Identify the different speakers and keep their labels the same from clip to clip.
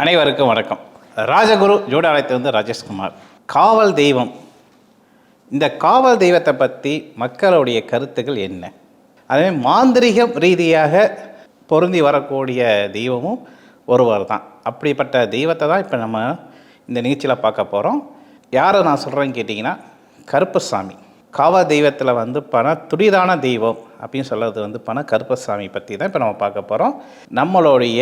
Speaker 1: அனைவருக்கும் வணக்கம். ராஜகுரு ஜோடாலயத்தில் வந்து ராஜேஷ்குமார். காவல் தெய்வம். இந்த காவல் தெய்வத்தை பற்றி மக்களுடைய கருத்துக்கள் என்ன? அதே மாந்திரிகம் ரீதியாக பொருந்தி வரக்கூடிய தெய்வமும் ஒருவர் தான். அப்படிப்பட்ட தெய்வத்தை தான் இப்போ நம்ம இந்த நிகழ்ச்சியில் பார்க்க போகிறோம் யாரை நான் சொல்கிறேன்னு கேட்டிங்கன்னா கருப்பசாமி. காவல் தெய்வத்தில் வந்து பண துடிதான தெய்வம் அப்படின்னு சொல்கிறது வந்து பண கருப்பசாமி பற்றி தான் இப்போ நம்ம பார்க்க போகிறோம் நம்மளுடைய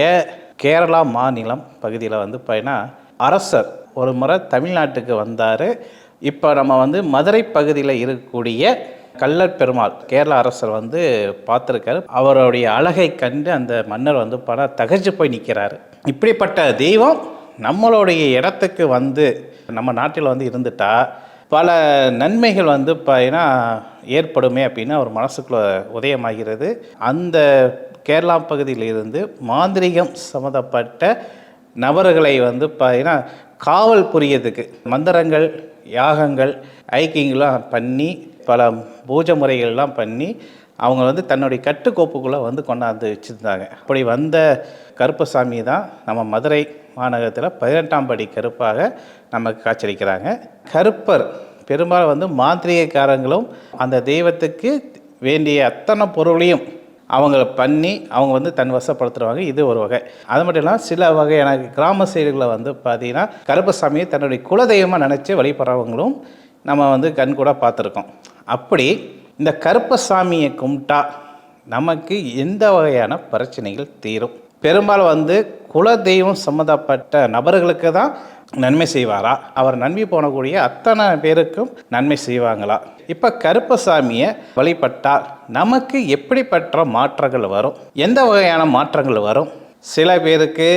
Speaker 1: கேரளா மாநிலம் பகுதியில் வந்து பார்த்தீங்கன்னா அரசர் ஒரு முறை தமிழ்நாட்டுக்கு வந்தார். இப்போ நம்ம வந்து மதுரை பகுதியில் இருக்கக்கூடிய கல்லர் பெருமாள் கேரள அரசர் வந்து பார்த்துருக்காரு. அவருடைய அழகை கண்டு அந்த மன்னர் வந்து பண தகச்சு போய் நிற்கிறாரு இப்படிப்பட்ட தெய்வம் நம்மளுடைய இடத்துக்கு வந்து நம்ம நாட்டில் வந்து இருந்துட்டா பல நன்மைகள் வந்து பார்த்தீங்கன்னா ஏற்படுமே அப்படின்னு அவர் மனசுக்குள்ள உதயமாகிறது. அந்த கேரளா பகுதியிலிருந்து மாந்திரிகம் சம்மந்தப்பட்ட நபர்களை வந்து பார்த்தீங்கன்னா காவல் புரியதுக்கு மந்திரங்கள் யாகங்கள் ஐக்கியங்கள்லாம் பண்ணி பல பூஜை முறைகள்லாம் பண்ணி அவங்க வந்து தன்னுடைய கட்டுக்கோப்புக்குள்ளே வந்து கொண்டாந்து வச்சுருந்தாங்க. அப்படி வந்த கருப்பசாமி தான் நம்ம மதுரை மாநகரத்தில் பதினெட்டாம் படி கருப்பாக நமக்கு காட்சியளிக்கிறாங்க. கருப்பர் பெரும்பாலும் வந்து மாந்திரிகக்காரங்களும் அந்த தெய்வத்துக்கு வேண்டிய அத்தனை பொருளையும் அவங்க பண்ணி அவங்க வந்து தன் வசப்படுத்துருவாங்க இது ஒரு வகை. அது மட்டும் இல்லாமல் சில வகையான கிராம சைடுகளை வந்து பார்த்திங்கன்னா கருப்பசாமியை தன்னுடைய குலதெய்வமாக நினச்சி வழிபடுறவங்களும் நம்ம வந்து கண் கூட பார்த்துருக்கோம் அப்படி இந்த கருப்பசாமியை கும்பிட்டா நமக்கு எந்த வகையான பிரச்சனைகள் தீரும்? பெரும்பாலும் வந்து குலதெய்வம் சம்மந்தப்பட்ட நபர்களுக்கு தான் நன்மை செய்வாரா? அவர் நன்மை போனக்கூடிய அத்தனை பேருக்கும் நன்மை செய்வாங்களா? இப்போ கருப்பசாமியை வழிபட்டால் நமக்கு எப்படிப்பட்ட மாற்றங்கள் வரும்? எந்த வகையான மாற்றங்கள் வரும்? சில பேருக்கு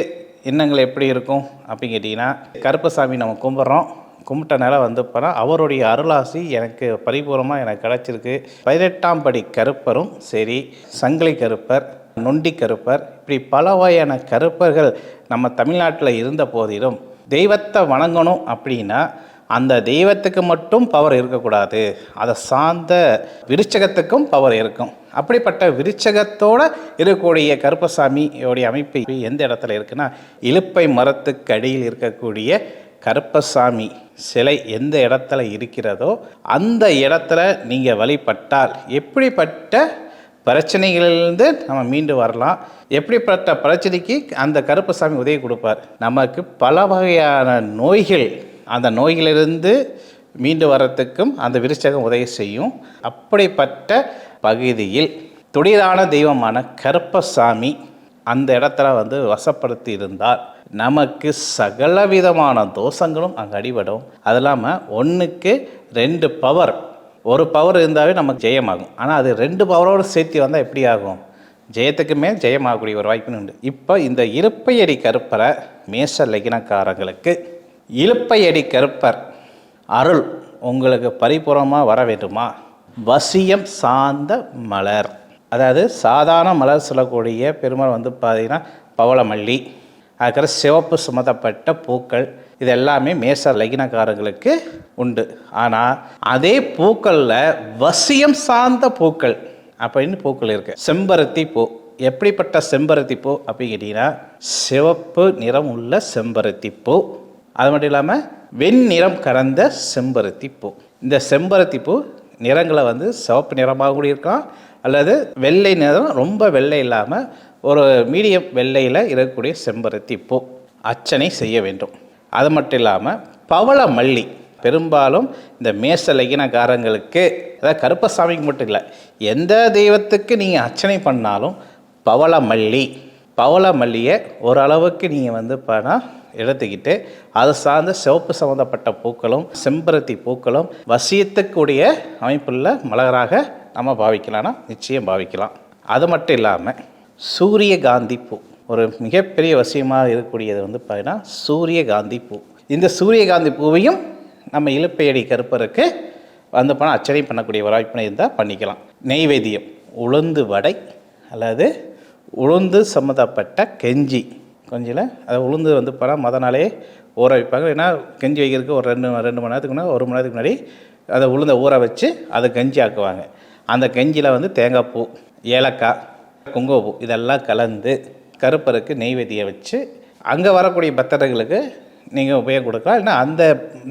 Speaker 1: எண்ணங்கள் எப்படி இருக்கும் அப்படின்னு கேட்டிங்கன்னா கருப்பசாமி நம்ம கும்பிட்றோம். கும்பிட்டனால வந்து போனால் அவருடைய அருளாசி எனக்கு பரிபூர்ணமாக எனக்கு கிடச்சிருக்கு. பதினெட்டாம் படி கருப்பரும் சரி சங்கிலி கருப்பர் நொண்டி கருப்பர் இப்படி பல வகையான கருப்பர்கள் நம்ம தமிழ்நாட்டில் இருந்த போதிலும் தெய்வத்தை வணங்கணும் அப்படின்னா அந்த தெய்வத்துக்கு மட்டும் பவர் இருக்கக்கூடாது. அதை சார்ந்த விருச்சகத்துக்கும் பவர் இருக்கும். அப்படிப்பட்ட விருச்சகத்தோடு இருக்கக்கூடிய கருப்பசாமியோடைய அமைப்பு எந்த இடத்துல இருக்குன்னா இலுப்பை மரத்துக்கு அடியில் இருக்கக்கூடிய கருப்பசாமி சிலை எந்த இடத்துல இருக்கிறதோ அந்த இடத்துல நீங்கள் வழிபட்டால் எப்படிப்பட்ட பிரச்சனைகளிலிருந்து நம்ம மீண்டு வரலாம். எப்படிப்பட்ட பிரச்சனைக்கு அந்த கருப்பசாமி உதவி கொடுப்பார்? நமக்கு பல வகையான நோய்கள் அந்த நோய்களிலிருந்து மீண்டு வரத்துக்கும் அந்த விருச்சகம் உதவி செய்யும். அப்படிப்பட்ட பகுதியில் துடிதான தெய்வமான கருப்பசாமி அந்த இடத்துல வந்து வசப்படுத்தி இருந்தால் நமக்கு சகல விதமான தோஷங்களும் அங்கே அடிபடும். அது இல்லாமல் ஒன்றுக்கு ரெண்டு பவர் ஒரு பவர் இருந்தாவே நமக்கு ஜெயமாகும். ஆனால் அது ரெண்டு பவரோடு சேர்த்து வந்தால் எப்படி ஆகும்? ஜெயத்துக்கு மேல் ஜெயமாகக்கூடிய ஒரு வாய்ப்பு உண்டு. இப்போ இந்த இருப்பையடி கருப்பரை மேஷ லகினக்காரங்களுக்கு இழுப்பையடி கருப்பர் அருள் உங்களுக்கு பரிபூர்ணமாக வர வேண்டுமா? வசியம் சார்ந்த மலர். அதாவது சாதாரண மலர் சொல்லக்கூடிய பெருமாள் வந்து பார்த்திங்கன்னா பவளமல்லி. அதுக்கப்புறம் சிவப்பு சுமத்தப்பட்ட பூக்கள். இது எல்லாமே மேச லகினக்காரங்களுக்கு உண்டு. ஆனால் அதே பூக்களில் வசியம் சார்ந்த பூக்கள் அப்படின்னு பூக்கள் இருக்குது செம்பருத்தி பூ. எப்படிப்பட்ட செம்பருத்தி பூ அப்படின்னு கேட்டிங்கன்னா சிவப்பு நிறம் உள்ள செம்பருத்தி பூ. அது மட்டும் இல்லாமல் வெண்ணிறம் கலந்த செம்பருத்தி பூ. இந்த செம்பருத்தி பூ நிறங்களை வந்து சிவப்பு நிறமாக கூட இருக்கலாம் அல்லது வெள்ளை நிறம் ரொம்ப வெள்ளை இல்லாமல் ஒரு மீடியம் வெள்ளையில் இருக்கக்கூடிய செம்பருத்தி பூ. அர்ச்சனை செய்ய வேண்டும். அது மட்டும் இல்லாமல் பவள மல்லி பெரும்பாலும் இந்த மேச லகினக்காரங்களுக்கு அதாவது கருப்பசாமிக்கு மட்டும் இல்லை எந்த தெய்வத்துக்கு நீங்கள் அர்ச்சனை பண்ணாலும் பவள மல்லி பவள மல்லியை ஓரளவுக்கு நீங்கள் வந்து பண்ணால் எடுத்துக்கிட்டு அது சார்ந்த சிவப்பு சம்மந்தப்பட்ட பூக்களும் செம்பருத்தி பூக்களும் வசியத்துக்குடைய அமைப்புள்ள மலராக நம்ம பாவிக்கலாம்னா நிச்சயம் பாவிக்கலாம். அது மட்டும் இல்லாமல் சூரியகாந்தி பூ. ஒரு மிகப்பெரிய வசியமாக இருக்கக்கூடியது வந்து பார்த்தீங்கன்னா சூரியகாந்தி பூ. இந்த சூரியகாந்தி பூவையும் நம்ம இழுப்பையடி கருப்பருக்கு வந்து போனால் அர்ச்சனை பண்ணக்கூடிய வாய்ப்பினை இருந்தால் பண்ணிக்கலாம். நெய்வேத்தியம் உளுந்து வடை அல்லது உளுந்து சம்மந்தப்பட்ட கெஞ்சி. கொஞ்சில் அது உளுந்து வந்து போனால் மொதல் நாளே ஊற வைப்பாங்க. ஏன்னா கெஞ்சி வைக்கிறதுக்கு ஒரு ரெண்டு ரெண்டு மணி நேரத்துக்கு முன்னாடி ஒரு மணி நேரத்துக்கு முன்னாடி அதை உளுந்தை ஊற வச்சு அதை கஞ்சி ஆக்குவாங்க. அந்த கஞ்சியில் வந்து தேங்காய் பூ ஏலக்காய் குங்குமப்பூ இதெல்லாம் கலந்து கருப்பருக்கு நெய்வேத்தியம் வச்சு அங்கே வரக்கூடிய பக்தர்களுக்கு நீங்கள் உபயோகம் கொடுக்கலாம். இல்லைன்னா அந்த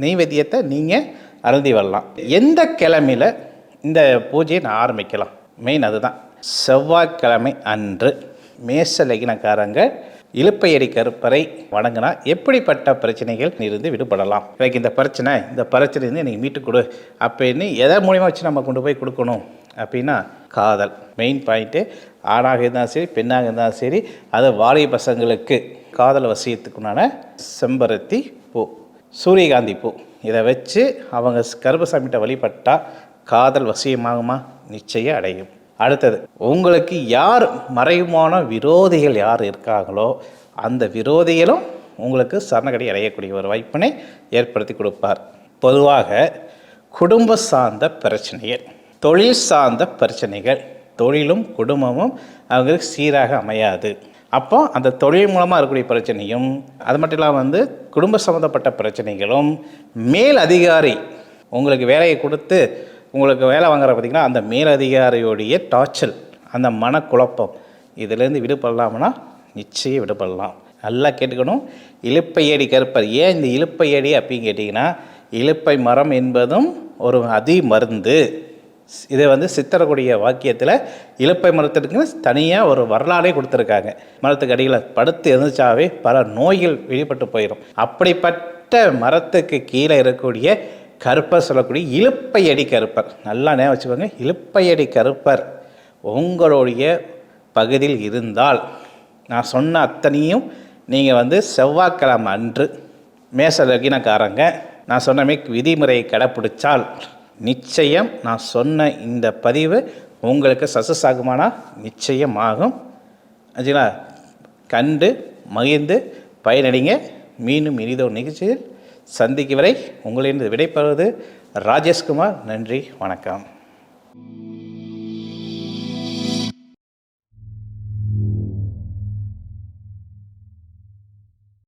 Speaker 1: நெய்வேத்தியத்தை நீங்கள் அருந்தி வரலாம். எந்த கிழமையில் இந்த பூஜையை நான் ஆரம்பிக்கலாம்? மெயின் அதுதான். செவ்வாய்க்கிழமை அன்று மேச லகினக்காரங்க இழுப்பையடி கருப்பறை வணங்கினா எப்படிப்பட்ட பிரச்சனைகள் இருந்து விடுபடலாம்? எனக்கு இந்த பிரச்சனை இந்த பிரச்சனை இருந்து எனக்கு மீட்டு கொடு அப்படின்னு எதை மூலியமாக வச்சு நம்ம கொண்டு போய் கொடுக்கணும்? அப்படின்னா காதல். மெயின் பாயிண்ட்டு ஆணாக இருந்தாலும் சரி பெண்ணாக இருந்தாலும் சரி அது வாலிய பசங்களுக்கு காதல் வசியத்துக்குண்டான செம்பருத்தி பூ. சூரியகாந்தி பூ. இதை வச்சு அவங்க கருப்பசாமிகிட்ட வழிபட்டால் காதல் வசியமாகுமா? நிச்சயம் அடையும். அடுத்தது உங்களுக்கு யார் மறைமான விரோதிகள் யார் இருக்காங்களோ அந்த விரோதிகளும் உங்களுக்கு சரணகடி அடையக்கூடிய ஒரு வாய்ப்பினை ஏற்படுத்தி கொடுப்பார். பொதுவாக குடும்ப சார்ந்த பிரச்சனைகள். தொழில் சார்ந்த பிரச்சனைகள் தொழிலும் குடும்பமும் அவங்களுக்கு சீராக அமையாது. அப்போ அந்த தொழில் மூலமாக இருக்கக்கூடிய பிரச்சனையும் அது மட்டும் இல்லாமல் வந்து குடும்ப சம்மந்தப்பட்ட பிரச்சனைகளும் மேல் அதிகாரி உங்களுக்கு வேலையை கொடுத்து உங்களுக்கு வேலை வாங்குற பார்த்திங்கன்னா அந்த மேலதிகாரியோடைய டார்ச்சல் அந்த மனக்குழப்பம் இதிலேருந்து விடுபடலாம்னா நிச்சயம் விடுபடலாம். நல்லா கேட்டுக்கணும். இழுப்பையடி கருப்பர் ஏன் இந்த இழுப்பையடி அப்படின்னு கேட்டிங்கன்னா இலுப்பை மரம் என்பதும் ஒரு அதி மருந்து. இதை வந்து சித்தரக்கூடிய வாக்கியத்தில் இலுப்பை மரத்திற்கு தனியாக ஒரு வரலாறே கொடுத்துருக்காங்க. மரத்துக்கு அடியில் படுத்து எழுந்துச்சாவே பல நோய்கள் வெளிப்பட்டு போயிடும் அப்படிப்பட்ட மரத்துக்கு கீழே இருக்கக்கூடிய கருப்பர் சொல்லக்கூடிய இழுப்பையடி கருப்பர். நல்லா நேரம் வச்சுக்கோங்க இழுப்பையடி கருப்பர் உங்களுடைய பகுதியில் இருந்தால் நான் சொன்ன அத்தனையும் நீங்கள் வந்து செவ்வாய்க்கிழமை அன்று மேச லகினக்காரங்க நான் சொன்ன விதிமுறையை கடைப்பிடிச்சால் நிச்சயம் நான் சொன்ன இந்த பதிவு உங்களுக்கு சக்ஸஸ் ஆகுமானா? நிச்சயம் ஆகும் ஆச்சுங்களா? கண்டு மகிழ்ந்து பயனடைங்க. மீண்டும் இனிதோ நிகழ்ச்சியில் சந்திக்கும் வரை உங்களிடம் விடைபெறுவது ராஜேஷ்குமார். நன்றி வணக்கம்.